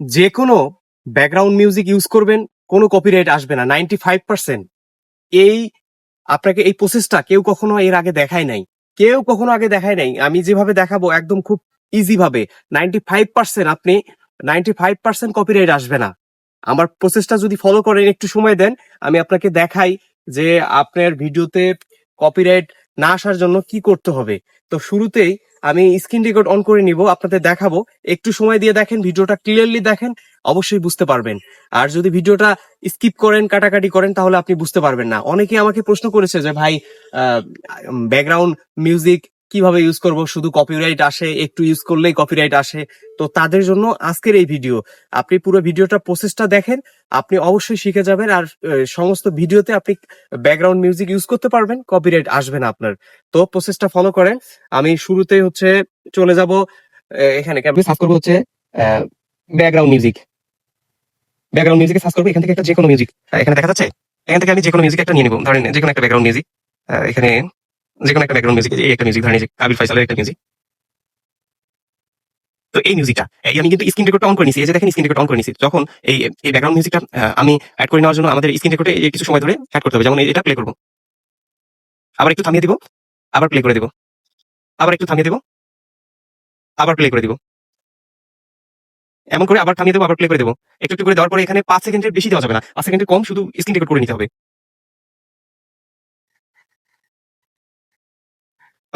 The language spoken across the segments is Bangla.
যে কোনো ব্যাকগ্রাউন্ড মিউজিক ইউজ করবেন, কোনো কপিরাইট আসবে না নাইনটি ফাইভ পার্সেন্ট এই, আপনাকে এই প্রসেসটা কেউ কখনো এর আগে দেখায় নাই। কেউ কখনো আগে দেখায় নাই। আমি যেভাবে দেখাবো একদম খুব ইজি ভাবে নাইনটি ফাইভ পার্সেন্ট আপনি নাইনটি ফাইভ পার্সেন্ট কপিরাইট আসবে না। আমার প্রসেসটা যদি ফলো করেন, একটু সময় দেন, আমি আপনাকে দেখাই যে আপনার ভিডিওতে কপিরাইট না আসার জন্য কি করতে হবে। তো শুরুতেই আমি স্ক্রিন রেকর্ড অন করে নিব, আপনাদের দেখাবো। একটু সময় দিয়ে দেখেন, ভিডিওটা ক্লিয়ারলি দেখেন, অবশ্যই বুঝতে পারবেন। আর যদি ভিডিওটা স্কিপ করেন, কাটাকাটি করেন, তাহলে আপনি বুঝতে পারবেন না। অনেকে আমাকে প্রশ্ন করেছে যে, ভাই ব্যাকগ্রাউন্ড মিউজিক কীভাবে ইউজ করব? শুধু কপিরাইট আসে একটু ইউজ করলেই কপিরাইট আসে। তো তাদের জন্য আজকের এই ভিডিও আপনি পুরো ভিডিওটা প্রসেসটা দেখেন আপনি অবশ্যই শিখে যাবেন আর সমস্ত ভিডিওতে আপনি ব্যাকগ্রাউন্ড মিউজিক ইউজ করতে পারবেন কপিরাইট আসবে না আপনার। তো প্রসেসটা ফলো করেন। আমি শুরুতে হচ্ছে চলে যাব এখানে আমি সার্চ করব হচ্ছে ব্যাকগ্রাউন্ড মিউজিক ব্যাকগ্রাউন্ড মিউজিকে সার্চ করব এখান থেকে একটা যে কোনো মিউজিক এখানে দেখা যাচ্ছে? এখান থেকে আমি যে কোনো মিউজিক একটা নিয়ে নেব। ধরেন যে কোনো একটা ব্যাকগ্রাউন্ড মিউজিক এখানে যে কোনো একটা ব্যাকগ্রাউন্ড মিউজিক একটা মিউজিক ধরেন এই যে ফাইসালের একটা মিউজিক তো এই মিউজিকটা এই আমি কিন্তু স্ক্রিন রেকর্ডটা অন করে নিছি, এই যে দেখেন স্ক্রিন রেকর্ড অন করে নিছি। যখন এই এই ব্যাকগ্রাউন্ড মিউজিকটা আমি অ্যাড করে নেওয়ার জন্য আমাদের স্ক্রিন রেকর্ডে কিছু সময় ধরে অ্যাড করতে হবে। যেমন এটা প্লে করব। আবার একটু থামিয়ে দিব, আবার প্লে করে দিব। আবার একটু থামিয়ে দিব, আবার প্লে করে দিব। এমন করে আবার থামিয়ে দেবো, আবার প্লে করে দেবো। একটু একটু করে দেওয়ার পরে এখানে পাঁচ সেকেন্ডের বেশি দেওয়া যাবে না। পাঁচ সেকেন্ডের কম শুধু স্ক্রিন রেকর্ড করে নিতে হবে।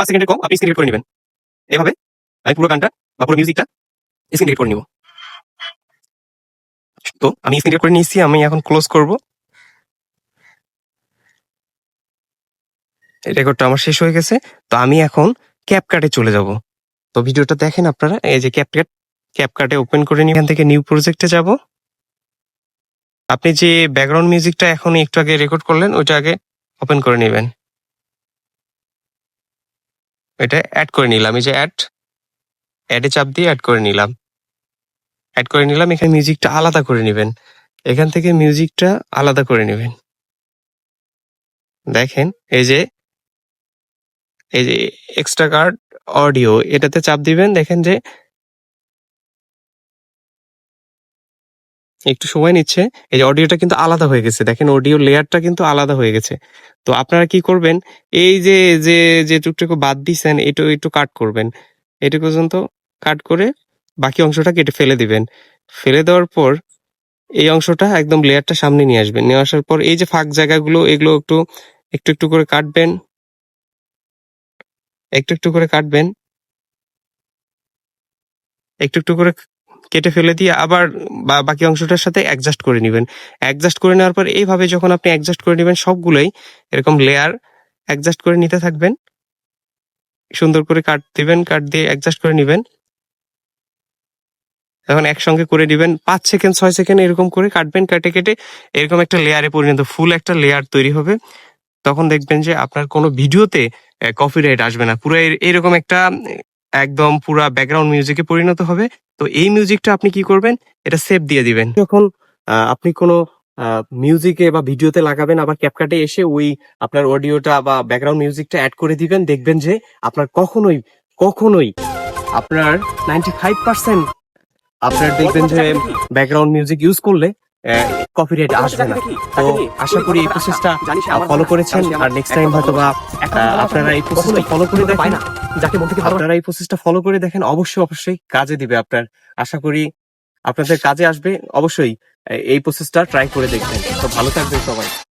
পাঁচ সেকেন্ডের কম, আপনি স্ক্রিন করে নেবেন। এভাবে, আমি পুরো গানটা বা পুরো মিউজিকটা স্ক্রিন করে নিব। তো, আমি স্ক্রিন করে নিয়েছি, আমি এখন ক্লোজ করব। রেকর্ডটা আমার শেষ হয়ে গেছে, তো আমি এখন ক্যাপকাটে চলে যাব। তো ভিডিওটা দেখেন আপনারা, এই যে ক্যাপকাট ক্যাপকাটে ওপেন করে নিই এখান থেকে নিউ প্রজেক্টে যাব। আপনি যে ব্যাকগ্রাউন্ড মিউজিকটা এখন একটু আগে রেকর্ড করলেন ওইটা আগে ওপেন করে নেবেন। এটা অ্যাড করে নিলাম, এই যে অ্যাড অ্যাডে চাপ দিয়ে অ্যাড করে নিলাম। অ্যাড করে নিলাম, এখানে মিউজিকটা আলাদা করে নেবেন। এখান থেকে মিউজিকটা আলাদা করে নেবেন। দেখেন, এই যে এই যে এক্সট্রা কার্ড অডিও এটাতে চাপ দিবেন, দেখেন যে একটু সময় নিচ্ছে। এই যে অডিওটা কিন্তু আলাদা হয়ে গেছে। দেখেন অডিও লেয়ারটা কিন্তু আলাদা হয়ে গেছে। তো আপনারা কি করবেন? এই যে যে যে টুকটুকু বাদ দিছেন, এটু একটু কাট করবেন। এটুকু পর্যন্ত কাট করে বাকি অংশটা কেটে ফেলে দিবেন। ফেলে দেওয়ার পর এই অংশটা একদম লেয়ারটা সামনে নিয়ে আসবেন। নিয়ে আসার পর এই যে ফাঁক জায়গাগুলো, এগুলো একটু একটু একটু করে কাটবেন। একটু একটু করে কাটবেন। একটু একটু করে কেটে ফেলে দিয়ে আবার বাকি অংশটার সাথে অ্যাডজাস্ট করে নেবেন। অ্যাডজাস্ট করে নেওয়ার পর এইভাবে যখন আপনি অ্যাডজাস্ট করে নেবেন সবগুলোই এরকম লেয়ার অ্যাডজাস্ট করে নিতে থাকবেন। সুন্দর করে কাট দিবেন কাট দিয়ে অ্যাডজাস্ট করে নেবেন। এখন একসঙ্গে করে দিবেন পাঁচ সেকেন্ড, ছয় সেকেন্ড এরকম করে কাটবেন, কেটে কেটে এরকম একটা লেয়ারে পরিণত ফুল একটা লেয়ার তৈরি হবে। তখন দেখবেন যে আপনার কোনো ভিডিওতে কপিরাইট আসবে না। পুরো এর- এরকম একটা একদম পুরা ব্যাকগ্রাউন্ড মিউজিকে পরিণত হবে। তো এই মিউজিকটা আপনি কি করবেন? এটা সেভ দিয়ে দিবেন। যখন আপনি কোনো মিউজিকে বা ভিডিওতে লাগাবেন আবার ক্যাপকাটে এসে ওই আপনার অডিওটা বা ব্যাকগ্রাউন্ড মিউজিকটা অ্যাড করে দিবেন দেখবেন যে আপনার কখনোই কখনোই আপনার নাইনটি ফাইভ পার্সেন্ট আপনার দেখবেন যে ব্যাকগ্রাউন্ড মিউজিক ইউজ করলে কপিরাইট আসবে না। তো আশা করি এই প্রসেসটা ফলো করেছেন। আর নেক্সট টাইম হয়তো বা আপনারা এই প্রসেসটা ফলো করে দেখেন। যাকে মন থেকে আপনারা এই প্রসেসটা ফলো করে দেখেন, অবশ্যই অবশ্যই কাজে দিবে আপনার। আশা করি আপনাদের কাজে আসবে। অবশ্যই, এই প্রসেসটা ট্রাই করে দেখবেন। তো ভালো থাকবেন সবাই।